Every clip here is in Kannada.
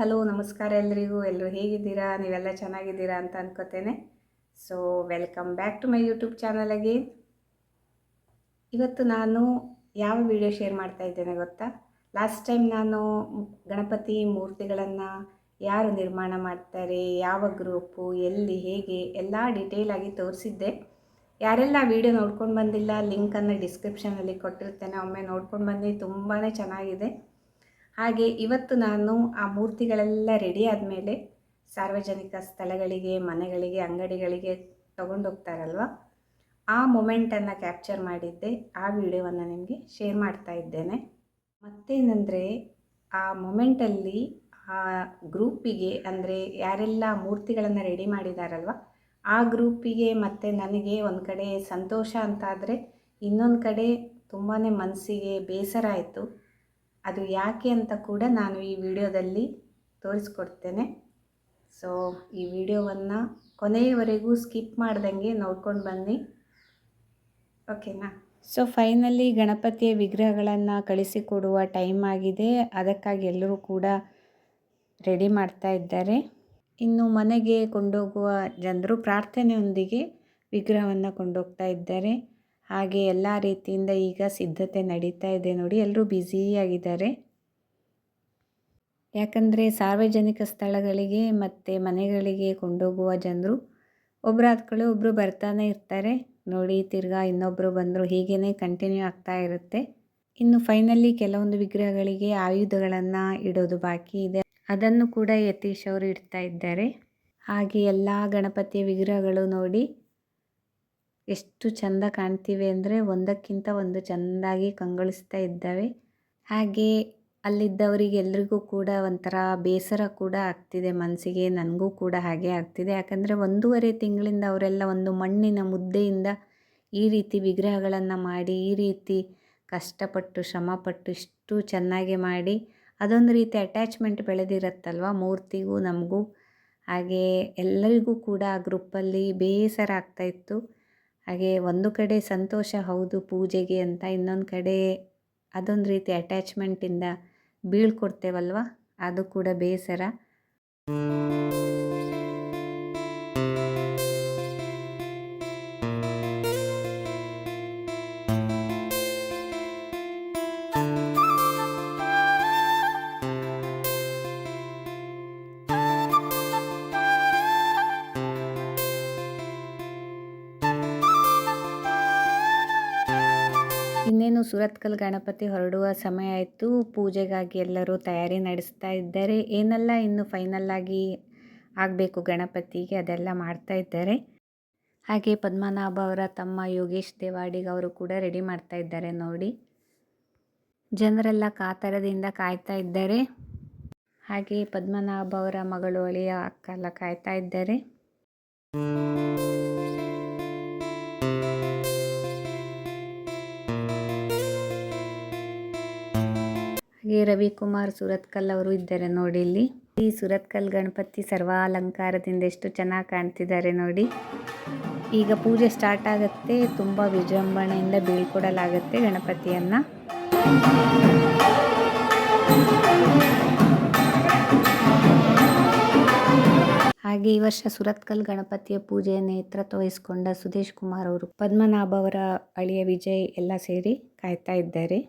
ಹಲೋ, ನಮಸ್ಕಾರ ಎಲ್ರಿಗೂ. ಎಲ್ಲರೂ ಹೇಗಿದ್ದೀರಾ? ನೀವೆಲ್ಲ ಚೆನ್ನಾಗಿದ್ದೀರಾ ಅಂತ ಅನ್ಕೋತೇನೆ. So welcome back to my YouTube channel again ಇವತ್ತು ನಾನು ಯಾವ ವಿಡಿಯೋ ಶೇರ್ ಮಾಡ್ತಾ ಇದ್ದೇನೆ ಗೊತ್ತಾ? ಲಾಸ್ಟ್ ಟೈಮ್ ನಾನು ಗಣಪತಿ ಮೂರ್ತಿಗಳನ್ನು ಯಾರು ನಿರ್ಮಾಣ ಮಾಡ್ತಾರೆ, ಯಾವ ಗ್ರೂಪು ಎಲ್ಲಿ, ಹೇಗೆ, ಎಲ್ಲ ಡೀಟೇಲ್ ಆಗಿ ತೋರಿಸಿದ್ದೆ. ಯಾರೆಲ್ಲ ವಿಡಿಯೋ ನೋಡ್ಕೊಂಡು ಬಂದಿಲ್ಲ ಲಿಂಕನ್ನು ಡಿಸ್ಕ್ರಿಪ್ಷನಲ್ಲಿ ಕೊಟ್ಟಿರ್ತೇನೆ. ಒಮ್ಮೆ ನೋಡ್ಕೊಂಡು ಬನ್ನಿ ತುಂಬಾ ಚೆನ್ನಾಗಿದೆ. ಹಾಗೆ ಇವತ್ತು ನಾನು ಆ ಮೂರ್ತಿಗಳೆಲ್ಲ ರೆಡಿ ಆದಮೇಲೆ ಸಾರ್ವಜನಿಕ ಸ್ಥಳಗಳಿಗೆ, ಮನೆಗಳಿಗೆ, ಅಂಗಡಿಗಳಿಗೆ ತಗೊಂಡೋಗ್ತಾರಲ್ವ ಆ ಮೊಮೆಂಟನ್ನು ಕ್ಯಾಪ್ಚರ್ ಮಾಡಿದ್ದೆ. ಆ ವಿಡಿಯೋವನ್ನು ನಿಮಗೆ ಶೇರ್ ಮಾಡ್ತಾ ಇದ್ದೇನೆ. ಮತ್ತೇನೆಂದರೆ, ಆ ಮೊಮೆಂಟಲ್ಲಿ ಆ ಗ್ರೂಪಿಗೆ ಅಂದರೆ ಯಾರೆಲ್ಲ ಮೂರ್ತಿಗಳನ್ನು ರೆಡಿ ಮಾಡಿದಾರಲ್ವ? ಆ ಗ್ರೂಪಿಗೆ ಮತ್ತು ನನಗೆ ಒಂದು ಕಡೆ ಸಂತೋಷ ಅಂತಾದರೆ ಇನ್ನೊಂದು ಕಡೆ ತುಂಬಾ ಮನಸ್ಸಿಗೆ ಬೇಸರ ಆಯಿತು. ಅದು ಯಾಕೆ ಅಂತ ಕೂಡ ನಾನು ಈ ವಿಡಿಯೋದಲ್ಲಿ ತೋರಿಸ್ಕೊಡ್ತೇನೆ. ಸೊ ಈ ವಿಡಿಯೋವನ್ನು ಕೊನೆಯವರೆಗೂ ಸ್ಕಿಪ್ ಮಾಡ್ದಂಗೆ ನೋಡ್ಕೊಂಡು ಬನ್ನಿ. ಓಕೆನಾ ಸೊ ಫೈನಲಿ ಗಣಪತಿಯ ವಿಗ್ರಹಗಳನ್ನು ಕಳಿಸಿಕೊಡುವ ಟೈಮ್ ಆಗಿದೆ. ಅದಕ್ಕಾಗಿ ಎಲ್ಲರೂ ಕೂಡ ರೆಡಿ ಮಾಡ್ತಾ ಇದ್ದಾರೆ. ಇನ್ನು ಮನೆಗೆ ಕೊಂಡೋಗುವ ಜನರು ಪ್ರಾರ್ಥನೆಯೊಂದಿಗೆ ವಿಗ್ರಹವನ್ನು ಕೊಂಡೋಗ್ತಾ ಇದ್ದಾರೆ. ಹಾಗೆ ಎಲ್ಲ ರೀತಿಯಿಂದ ಈಗ ಸಿದ್ಧತೆ ನಡೀತಾ ಇದೆ ನೋಡಿ. ಎಲ್ಲರೂ ಬ್ಯುಸಿಯಾಗಿದ್ದಾರೆ ಯಾಕಂದರೆ ಸಾರ್ವಜನಿಕ ಸ್ಥಳಗಳಿಗೆ ಮತ್ತು ಮನೆಗಳಿಗೆ ಕೊಂಡೋಗುವ ಜನರು ಒಬ್ಬರು ಆದ್ಕೊಳ್ಳಿ ಒಬ್ಬರು ಬರ್ತಾನೆ ಇರ್ತಾರೆ. ನೋಡಿ, ತಿರ್ಗಾ ಇನ್ನೊಬ್ಬರು ಬಂದರು ಹೀಗೇ ಕಂಟಿನ್ಯೂ ಆಗ್ತಾ ಇರುತ್ತೆ. ಇನ್ನು ಫೈನಲಿ ಕೆಲವೊಂದು ವಿಗ್ರಹಗಳಿಗೆ ಆಯುಧಗಳನ್ನು ಇಡೋದು ಬಾಕಿ ಇದೆ. ಅದನ್ನು ಕೂಡ ಯತೀಶ್ ಅವರು ಇಡ್ತಾ ಇದ್ದಾರೆ. ಹಾಗೆ ಎಲ್ಲ ಗಣಪತಿಯ ವಿಗ್ರಹಗಳು ನೋಡಿ. ಎಷ್ಟು ಚಂದ ಕಾಣ್ತೀವಿ ಅಂದರೆ ಒಂದಕ್ಕಿಂತ ಒಂದು ಚೆಂದಾಗಿ ಕಂಗೊಳಿಸ್ತಾ ಇದ್ದಾವೆ. ಹಾಗೆ ಅಲ್ಲಿದ್ದವರಿಗೆಲ್ರಿಗೂ ಕೂಡ ಒಂಥರ ಬೇಸರ ಕೂಡ ಆಗ್ತಿದೆ ಮನಸ್ಸಿಗೆ ನನಗೂ ಕೂಡ ಹಾಗೆ ಆಗ್ತಿದೆ. ಯಾಕಂದರೆ ಒಂದೂವರೆ ತಿಂಗಳಿಂದ ಅವರೆಲ್ಲ ಒಂದು ಮಣ್ಣಿನ ಮುದ್ದೆಯಿಂದ ಈ ರೀತಿ ವಿಗ್ರಹಗಳನ್ನು ಮಾಡಿ, ಈ ರೀತಿ ಕಷ್ಟಪಟ್ಟು, ಶ್ರಮಪಟ್ಟು ಇಷ್ಟು ಚೆನ್ನಾಗಿ ಮಾಡಿ ಅದೊಂದು ರೀತಿ ಅಟ್ಯಾಚ್ಮೆಂಟ್ ಬೆಳೆದಿರುತ್ತಲ್ವ? ಮೂರ್ತಿಗೂ, ನಮಗೂ ಹಾಗೆ ಎಲ್ಲರಿಗೂ ಕೂಡ ಆ ಗ್ರೂಪಲ್ಲಿ ಬೇಸರ ಆಗ್ತಾಯಿತ್ತು ಹಾಗೆ ಒಂದು ಕಡೆ ಸಂತೋಷ ಹೌದು ಪೂಜೆಗೆ ಅಂತ ಇನ್ನೊಂದು ಕಡೆ ಅದೊಂದು ರೀತಿ ಅಟ್ಯಾಚ್ಮೆಂಟಿಂದ ಬೀಳ್ಕೊಡ್ತೇವಲ್ವ? ಅದು ಕೂಡ ಬೇಸರ. ಇನ್ನೇನು ಸುರತ್ಕಲ್ ಗಣಪತಿ ಹೊರಡುವ ಸಮಯ ಆಯಿತು. ಪೂಜೆಗಾಗಿ ಎಲ್ಲರೂ ತಯಾರಿ ನಡೆಸ್ತಾ ಇದ್ದಾರೆ. ಏನೆಲ್ಲ ಇನ್ನು ಫೈನಲ್ ಆಗಿ ಆಗಬೇಕು ಗಣಪತಿಗೆ ಅದೆಲ್ಲ ಮಾಡ್ತಾ ಇದ್ದಾರೆ. ಹಾಗೆ ಪದ್ಮನಾಭ ಅವರ ತಮ್ಮ ಯೋಗೇಶ್ ದೇವಾಡಿಗ ಅವರು ಕೂಡ ರೆಡಿ ಮಾಡ್ತಾ ಇದ್ದಾರೆ ನೋಡಿ. ಜನರೆಲ್ಲ ಕಾತರದಿಂದ ಕಾಯ್ತಾ ಇದ್ದಾರೆ. ಹಾಗೆ ಪದ್ಮನಾಭ ಅವರ ಮಗಳು ಅಳಿಯ ಅಕ್ಕ ಎಲ್ಲ ಕಾಯ್ತಾ ಇದ್ದಾರೆ. ಹಾಗೆ ರವಿಕುಮಾರ್ ಸುರತ್ಕಲ್ ಅವರು ಇದ್ದಾರೆ ನೋಡಿ ಇಲ್ಲಿ. ಈ ಸುರತ್ಕಲ್ ಗಣಪತಿ ಸರ್ವಾಲಂಕಾರದಿಂದ ಎಷ್ಟು ಚೆನ್ನಾಗಿ ಕಾಣ್ತಿದ್ದಾರೆ ನೋಡಿ. ಈಗ ಪೂಜೆ ಸ್ಟಾರ್ಟ್ ಆಗುತ್ತೆ, ತುಂಬ ವಿಜೃಂಭಣೆಯಿಂದ ಬೀಳ್ಕೊಡಲಾಗುತ್ತೆ ಗಣಪತಿಯನ್ನ. ಹಾಗೆ ಈ ವರ್ಷ ಸುರತ್ಕಲ್ ಗಣಪತಿಯ ಪೂಜೆಯ ನೇತೃತ್ವ ವಹಿಸಿಕೊಂಡ ಸುದೇಶ್ ಕುಮಾರ್ ಅವರು ಪದ್ಮನಾಭ ಅವರ ಅಳಿಯ ವಿಜಯ್ ಎಲ್ಲ ಸೇರಿ ಕಾಯ್ತಾ ಇದ್ದಾರೆ.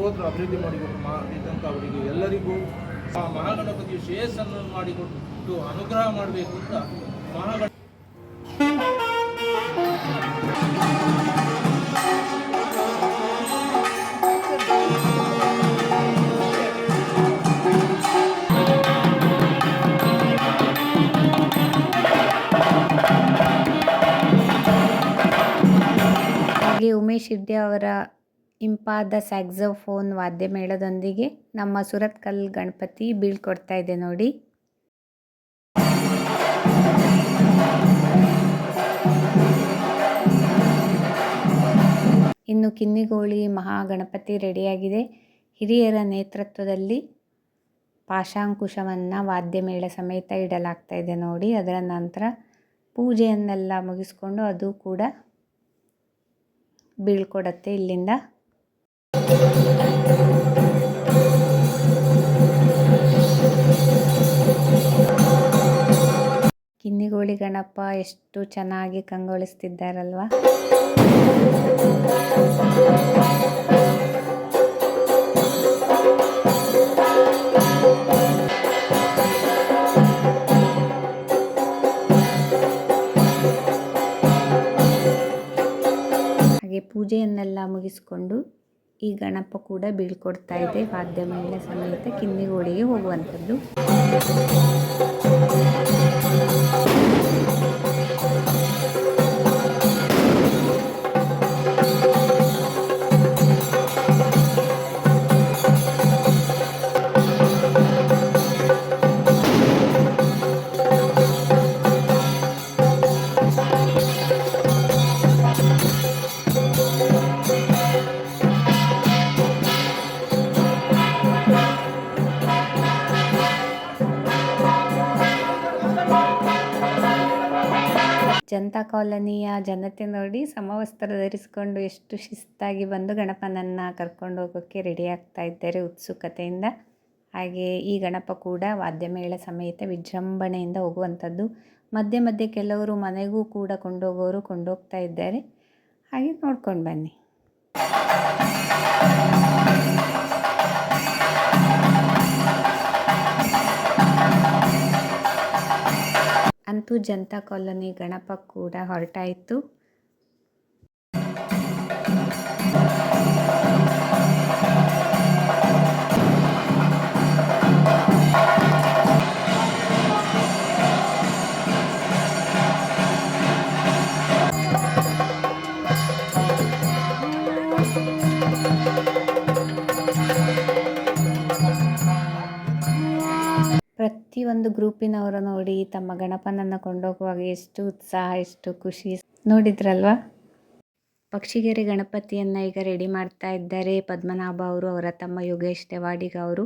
ಉಸಿರೋದ್ರ ಅಭಿವೃದ್ಧಿ ಮಾಡಿಕೊಟ್ಟು ಮಾಡಿದಂಥ ಅವರಿಗೆ ಎಲ್ಲರಿಗೂ ಆ ಮಹಾಗಣಪತಿ ಶ್ರೇಯಸ್ಸನ್ನು ಮಾಡಿಕೊಟ್ಟು ಅನುಗ್ರಹ ಮಾಡಬೇಕು ಅಂತ ಮಹಾಗಣ ಹಾಗೆ ಉಮೇಶ್ ಇದ್ದೆ ಅವರ ಇಂಪಾದ ಸ್ಯಾಕ್ಸೋಫೋನ್ ವಾದ್ಯ ಮೇಳದೊಂದಿಗೆ ನಮ್ಮ ಸುರತ್ಕಲ್ ಗಣಪತಿ ಬೀಳ್ಕೊಡ್ತಾ ಇದೆ ನೋಡಿ. ಇನ್ನು ಕಿನ್ನಿಗೋಳಿ ಮಹಾಗಣಪತಿ ರೆಡಿಯಾಗಿದೆ. ಹಿರಿಯರ ನೇತೃತ್ವದಲ್ಲಿ ಪಾಶಾಂಕುಶವನ್ನು ವಾದ್ಯ ಮೇಳ ಸಮೇತ ಇಡಲಾಗ್ತಾ ಇದೆ ನೋಡಿ. ಅದರ ನಂತರ ಪೂಜೆಯನ್ನೆಲ್ಲ ಮುಗಿಸ್ಕೊಂಡು ಅದು ಕೂಡ ಬೀಳ್ಕೊಡತ್ತೆ ಇಲ್ಲಿಂದ. ಕಿನ್ನಿಗೋಳಿ ಗಣಪ ಎಷ್ಟು ಚೆನ್ನಾಗಿ ಕಂಗೊಳಿಸ್ತಿದ್ದಾರಲ್ವಾ? ಹಾಗೆ ಪೂಜೆಯನ್ನೆಲ್ಲ ಮುಗಿಸ್ಕೊಂಡು ಈ ಗಣಪ ಕೂಡ ಬೀಳ್ಕೊಡ್ತಾ ಇದೆ. ವಾದ್ಯ ಮಹಿಳೆ ಸಮೇತ ಕಿನ್ನಿಗೋಳಿಗೆ ಹೋಗುವಂಥದ್ದು. ಜನತಾ ಕಾಲೋನಿಯ ಜನತೆ ನೋಡಿ ಸಮವಸ್ತ್ರ ಧರಿಸಿಕೊಂಡು ಎಷ್ಟು ಶಿಸ್ತಾಗಿ ಬಂದು ಗಣಪನನ್ನು ಕರ್ಕೊಂಡು ಹೋಗೋಕ್ಕೆ ರೆಡಿ ಆಗ್ತಾ ಇದ್ದಾರೆ ಉತ್ಸುಕತೆಯಿಂದ. ಹಾಗೆ ಈ ಗಣಪ ಕೂಡ ವಾದ್ಯಮೇಳ ಸಮೇತ ವಿಜೃಂಭಣೆಯಿಂದ ಹೋಗುವಂಥದ್ದು. ಮಧ್ಯೆ ಮಧ್ಯೆ ಕೆಲವರು ಮನೆಗೂ ಕೂಡ ಕೊಂಡೋಗೋರು ಕೊಂಡೋಗ್ತಾ ಇದ್ದಾರೆ. ಹಾಗೆ ನೋಡ್ಕೊಂಡು ಬನ್ನಿ. ಅಂತೂ ಜನತಾ ಕಾಲೋನಿ ಗಣಪ ಕೂಡ ಹೊರಟಾಯಿತು. ಪ್ರತಿಯೊಂದು ಗ್ರೂಪಿನವರು ನೋಡಿ, ತಮ್ಮ ಗಣಪನನ್ನು ಕೊಂಡೋಗುವಾಗ ಎಷ್ಟು ಉತ್ಸಾಹ, ಎಷ್ಟು ಖುಷಿ ನೋಡಿದ್ರಲ್ವಾ? ಪಕ್ಷಿಗೆರೆ ಗಣಪತಿಯನ್ನು ಈಗ ರೆಡಿ ಮಾಡ್ತಾ ಇದ್ದಾರೆ ಪದ್ಮನಾಭ ಅವರು, ಅವರ ತಮ್ಮ ಯೋಗೇಶ್ ತೆವಾಡಿಗ ಅವರು,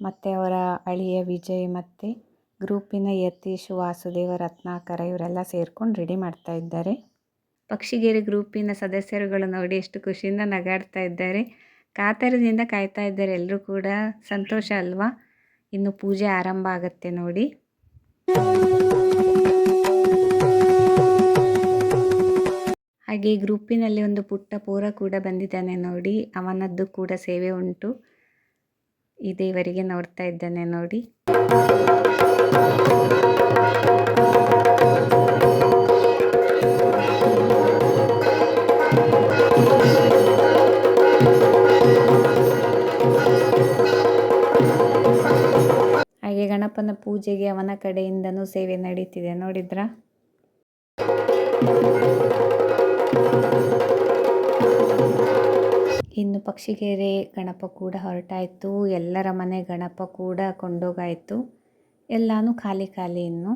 ಮತ್ತು ಅವರ ಅಳಿಯ ವಿಜಯ್, ಮತ್ತು ಗ್ರೂಪಿನ ಯತೀಶ್, ವಾಸುದೇವ, ರತ್ನಾಕರ ಇವರೆಲ್ಲ ಸೇರ್ಕೊಂಡು ರೆಡಿ ಮಾಡ್ತಾ ಇದ್ದಾರೆ. ಪಕ್ಷಿಗೆರೆ ಗ್ರೂಪಿನ ಸದಸ್ಯರುಗಳು ನೋಡಿ ಎಷ್ಟು ಖುಷಿಯಿಂದ ನಗಾಡ್ತಾ ಇದ್ದಾರೆ. ಕಾತರದಿಂದ ಕಾಯ್ತಾ ಇದ್ದಾರೆ. ಎಲ್ಲರೂ ಕೂಡ ಸಂತೋಷ ಅಲ್ವಾ? ಇನ್ನು ಪೂಜೆ ಆರಂಭ ಆಗತ್ತೆ ನೋಡಿ. ಹಾಗೆ ಗ್ರೂಪಿನಲ್ಲಿ ಒಂದು ಪುಟ್ಟ ಪೂರ ಕೂಡ ಬಂದಿದ್ದಾನೆ ನೋಡಿ. ಅವನದ್ದು ಕೂಡ ಸೇವೆ ಉಂಟು. ಈ ದೇವರಿಗೆ ನೋಡ್ತಾ ಇದ್ದಾನೆ ನೋಡಿ. ಪೂಜೆಗೆ ಅವನ ಕಡೆಯಿಂದನೂ ಸೇವೆ ನಡೀತಿದೆ, ನೋಡಿದ್ರ? ಇನ್ನು ಪಕ್ಷಿಗೆರೆ ಗಣಪ ಕೂಡ ಹೊರಟಾಯಿತು. ಎಲ್ಲರ ಮನೆ ಗಣಪ ಕೂಡ ಕೊಂಡೋಗಾಯಿತು. ಎಲ್ಲಾನು ಖಾಲಿ ಖಾಲಿ ಇನ್ನು.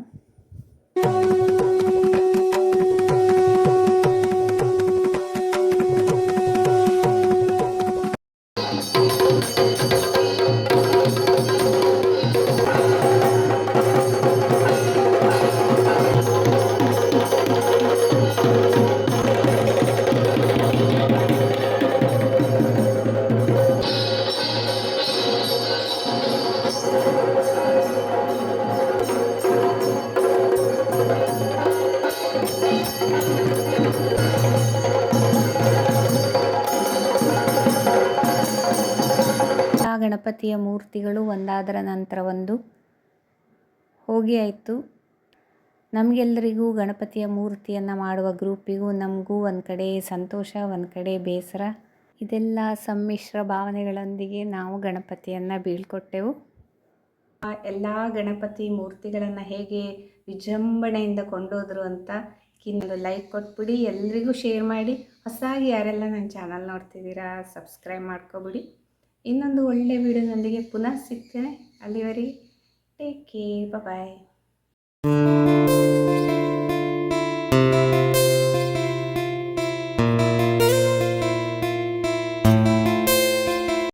ಗಣಪತಿಯ ಮೂರ್ತಿಗಳು ಒಂದಾದರ ನಂತರ ಒಂದು. ಹೋಗಿ ಆಯಿತು. ನಮಗೆಲ್ಲರಿಗೂ ಗಣಪತಿಯ ಮೂರ್ತಿಯನ್ನು ಮಾಡುವ ಗ್ರೂಪಿಗೂ ನಮಗೂ ಒಂದು ಕಡೆ ಸಂತೋಷ, ಒಂದು ಕಡೆ ಬೇಸರ. ಇದೆಲ್ಲ ಸಮ್ಮಿಶ್ರ ಭಾವನೆಗಳೊಂದಿಗೆ ನಾವು ಗಣಪತಿಯನ್ನು ಬೀಳ್ಕೊಟ್ಟೆವು. ಆ ಎಲ್ಲ ಗಣಪತಿ ಮೂರ್ತಿಗಳನ್ನು ಹೇಗೆ ವಿಜೃಂಭಣೆಯಿಂದ ಕೊಂಡೋದ್ರು ಅಂತ ಕಿನ್ನೊಂದು ಲೈಕ್ ಕೊಟ್ಬಿಡಿ, ಎಲ್ರಿಗೂ ಶೇರ್ ಮಾಡಿ. ಹೊಸದಾಗಿ ಯಾರೆಲ್ಲ ನನ್ನ ಚಾನಲ್ ನೋಡ್ತಿದ್ದೀರಾ ಸಬ್ಸ್ಕ್ರೈಬ್ ಮಾಡ್ಕೊಬಿಡಿ. ಇನ್ನೊಂದು ಒಳ್ಳೆಯ ವಿಡಿಯೋನೊಂದಿಗೆ ಪುನಃ ಸಿಗ್ತೇನೆ. ಅಲ್ಲಿವರೆಗೆ ಟೇಕ್ ಕೇರ್ ಬಾಯ್